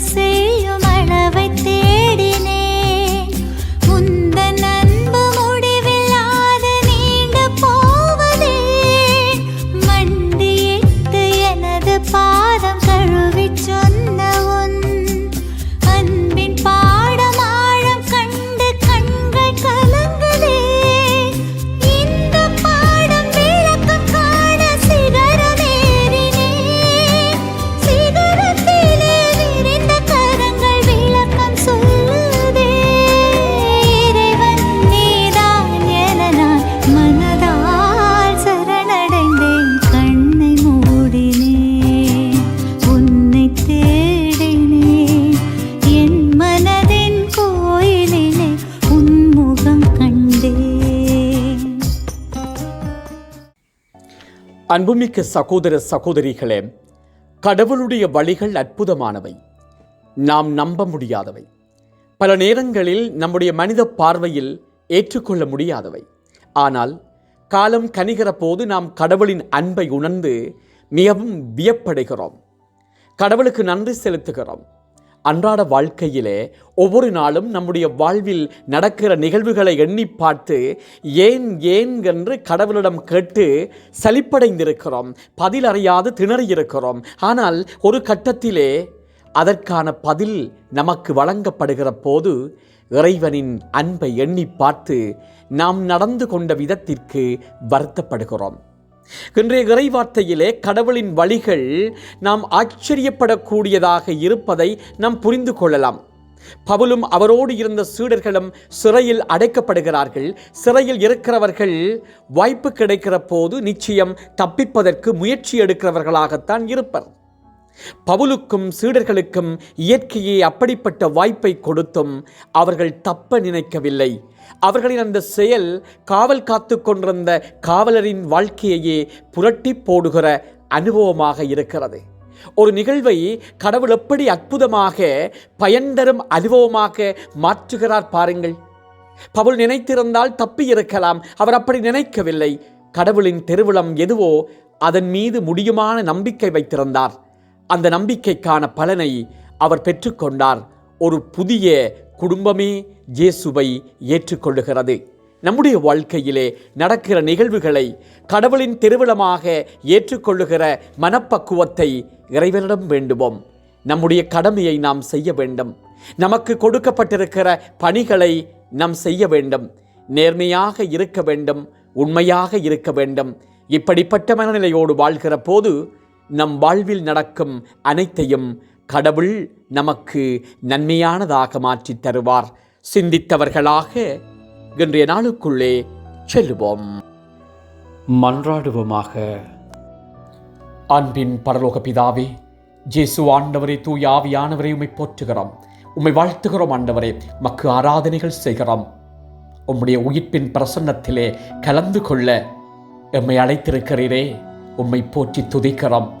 செய்யும் அன்புமிக்க சகோதர சகோதரிகளே கடவுளுடைய வழிகள் அற்புதமானவை. நாம் நம்ப முடியாதவை. பல நேரங்களில் நம்முடைய மனித பார்வையில் ஏற்றுக்கொள்ள முடியாதவை. ஆனால் காலம் கனிகிற போது நாம் கடவுளின் அன்பை உணர்ந்து மிகவும் வியப்படைகிறோம். கடவுளுக்கு நன்றி செலுத்துகிறோம். அன்றாட வாழ்க்கையிலே ஒவ்வொரு நாளும் நம்முடைய வாழ்வில் நடக்கிற நிகழ்வுகளை எண்ணி பார்த்து ஏன் ஏன் என்று கடவுளிடம் கேட்டு சலிப்படைந்திருக்கிறோம். பதில் அறியாது திணறியிருக்கிறோம். ஆனால் ஒரு கட்டத்திலே அதற்கான பதில் நமக்கு வழங்கப்படுகிற போது இறைவனின் அன்பை எண்ணி பார்த்து நாம் நடந்து கொண்ட விதத்திற்கு வருத்தப்படுகிறோம். இன்றைய இறைவார்த்தையிலே கடவுளின் வழிகள் நாம் ஆச்சரியப்படக்கூடியதாக இருப்பதை நாம் புரிந்து கொள்ளலாம். பவுலும் அவரோடு இருந்த சீடர்களும் சிறையில் அடைக்கப்படுகிறார்கள். சிறையில் இருக்கிறவர்கள் வாய்ப்பு கிடைக்கிற போது நிச்சயம் தப்பிப்பதற்கு முயற்சி எடுக்கிறவர்களாகத்தான் இருப்பர். பவுலுக்கும் சீடர்களுக்கும் இயற்கையே அப்படிப்பட்ட வாய்ப்பை கொடுத்தும் அவர்கள் தப்ப நினைக்கவில்லை. அவர்களின் அந்த செயல் காவல் காத்து கொண்டிருந்த காவலரின் வாழ்க்கையையே புரட்டி போடுகிற அனுபவமாக இருக்கிறது. ஒரு நிகழ்வை கடவுள் எப்படி அற்புதமாக பயன் தரும் அனுபவமாக மாற்றுகிறார் பாருங்கள். பவுல் நினைத்திருந்தால் தப்பி இருக்கலாம் அவர் அப்படி நினைக்கவில்லை. கடவுளின் திருவிழம் எதுவோ அதன் மீது முடியுமான நம்பிக்கை வைத்திருந்தார். அந்த நம்பிக்கைக்கான பலனை அவர் பெற்றுக்கொண்டார். ஒரு புதிய குடும்பமே இயேசுவை ஏற்றுக்கொள்ளுகிறது. நம்முடைய வாழ்க்கையிலே நடக்கிற நிகழ்வுகளை கடவுளின் திருவிழமாக ஏற்றுக்கொள்ளுகிற மனப்பக்குவத்தை இறைவனிடம் வேண்டுவோம். நம்முடைய கடமையை நாம் செய்ய வேண்டும். நமக்கு கொடுக்கப்பட்டிருக்கிற பணிகளை நாம் செய்ய வேண்டும். நேர்மையாக இருக்க வேண்டும் உண்மையாக இருக்க வேண்டும். இப்படிப்பட்ட மனநிலையோடு வாழ்கிற போது நம் வாழ்வில் நடக்கும் அனைத்தையும் கடவுள் நமக்கு நன்மையானதாக மாற்றித் தருவார். சிந்தித்தவர்களாக இன்றைய நாளுக்குள்ளே செல்லுவோம். மன்றாடுவோமாக. அன்பின் பரலோக பிதாவே ஜேசு ஆண்டவரே தூய ஆவியானவரை உம்மை போற்றுகிறோம். உம்மை வாழ்த்துகிறோம் ஆண்டவரே மக்கு ஆராதனைகள் செய்கிறோம். உம்முடைய உயிர்ப்பின் பிரசன்னத்திலே கலந்து கொள்ள எம்மை அழைத்திருக்கிறீரே உம்மை போற்றி துதிக்கிறோம்.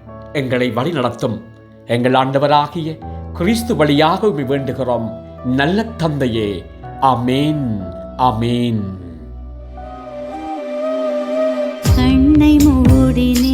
எங்களை வழிநடத்தும். எங்கள் ஆண்டவராகிய கிறிஸ்து வழியாக உம்மை வேண்டுகிறோம். நல்ல தந்தையே அமேன் அமேன் கண்ணை மூடினே